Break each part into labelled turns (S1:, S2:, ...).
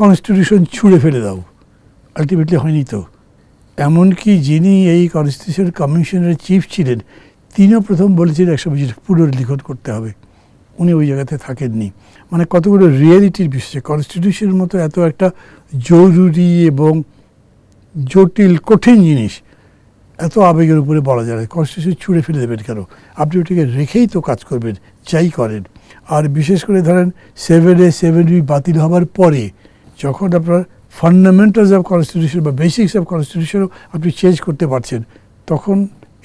S1: Constitution ছুঁড়ে ফেলে দাও। আলটিমেটলি হয়নি তো। এমনকি যিনি এই কনস্টিটিউশন কমিশনের চিফ ছিলেন, তিনিও প্রথম বলেছিলেন একশো বছর পুনর্লিখন করতে হবে। উনি ওই জায়গাতে থাকেননি। মানে কতগুলো রিয়েলিটির বিষয়ে। কনস্টিটিউশনের মতো এত একটা জরুরি এবং জটিল, কঠিন জিনিস, এত আবেগের উপরে বলা যায় না। কনস্টিটিউশন ছুঁড়ে ফেলে দেবেন কেন? আপনি ওটাকে রেখেই তো কাজ করবেন, যাই করেন। আর বিশেষ করে ধরেন সেভেন এ সেভেন বি বাতিল হওয়ার পরে যখন আপনার ফান্ডামেন্টালস অফ কনস্টিটিউশন বা বেসিক্স অফ কনস্টিটিউশনও আপনি চেঞ্জ করতে পারছেন, তখন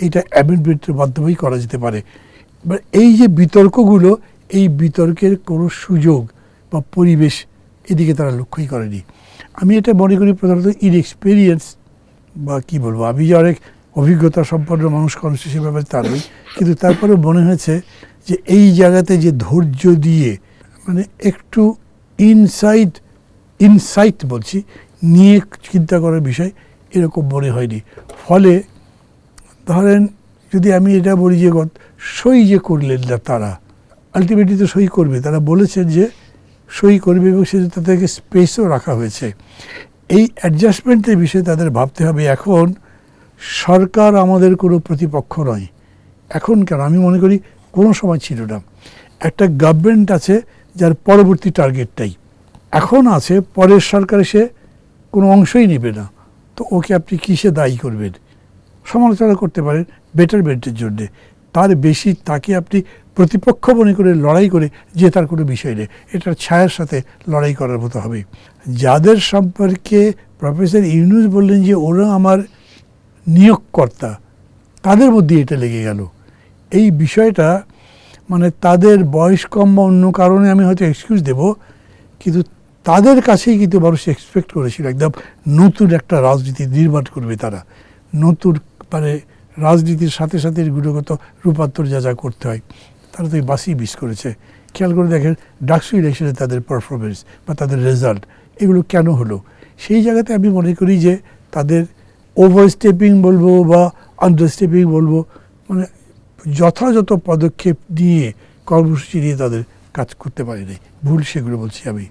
S1: এইটা অ্যামেন্ডমেন্টের মাধ্যমেই করা যেতে পারে। এবার এই যে বিতর্কগুলো, এই বিতর্কের কোনো সুযোগ বা পরিবেশ এদিকে তারা লক্ষ্যই করেনি। আমি এটা মনে করি প্রধানত ইনএক্সপিরিয়েন্স বা কি বলব, আমি যে অনেক অভিজ্ঞতা সম্পন্ন মানুষ কনস্টিটিউশন ব্যাপারে তা নই, কিন্তু তারপরে মনে হয়েছে যে এই জায়গাতে যে ধৈর্য দিয়ে মানে একটু ইনসাইড ইনসাইট বলছি, নিয়ে চিন্তা করার বিষয় এরকম মনে হয়নি। ফলে ধরেন যদি আমি এটা বলি যে সই যে করলেন না তারা আলটিমেটলি তো সই করবে, তারা বলেছেন যে সই করবে এবং সে তাদেরকে স্পেসও রাখা হয়েছে। এই অ্যাডজাস্টমেন্টের বিষয়ে তাদের ভাবতে হবে, এখন সরকার আমাদের কোনো প্রতিপক্ষ নয়। এখন কেন? আমি মনে করি কোনো সময় ছিল না। একটা গভর্নমেন্ট আছে যার পরবর্তী টার্গেটটাই এখন আছে, পরের সরকার সে কোনো অংশই নেবে না। তো ওকে আপনি কিসে দায়ী করবেন? সমালোচনা করতে পারেন বেটারমেন্টের জন্যে। তার বেশি তাকে আপনি প্রতিপক্ষ মনে করে, লড়াই করে, যে তার কোনো বিষয় নেই। এটার ছায়ার সাথে লড়াই করার মতো হবে। যাদের সম্পর্কে প্রফেসর ইউনুস বললেন যে ওরা আমার নিয়োগকর্তা, তাদের মধ্যে এটা লেগে গেল। এই বিষয়টা মানে তাদের বয়স কম বা অন্য কারণে আমি হয়তো এক্সকিউজ দেব, কিন্তু তাদের কাছেই কিন্তু মানুষ এক্সপেক্ট করেছিল একদম নতুন একটা রাজনীতি নির্মাণ করবে তারা। নতুন মানে রাজনীতির সাথে সাথে গুণগত রূপান্তর যা যা করতে হয়, তারা তো এই মিস করেছে। খেয়াল করে দেখেন, ডাকসু ইলেকশনে তাদের পারফরমেন্স বা তাদের রেজাল্ট এগুলো কেন হলো? সেই জায়গাতে আমি মনে করি যে তাদের ওভার স্টেপিং বলব বা আন্ডার স্টেপিং বলব মানে যথাযথ পদক্ষেপ নিয়ে কর্মসূচি নিয়ে তাদের কাজ করতে পারেনি। ভুল সেগুলো বলছি আমি।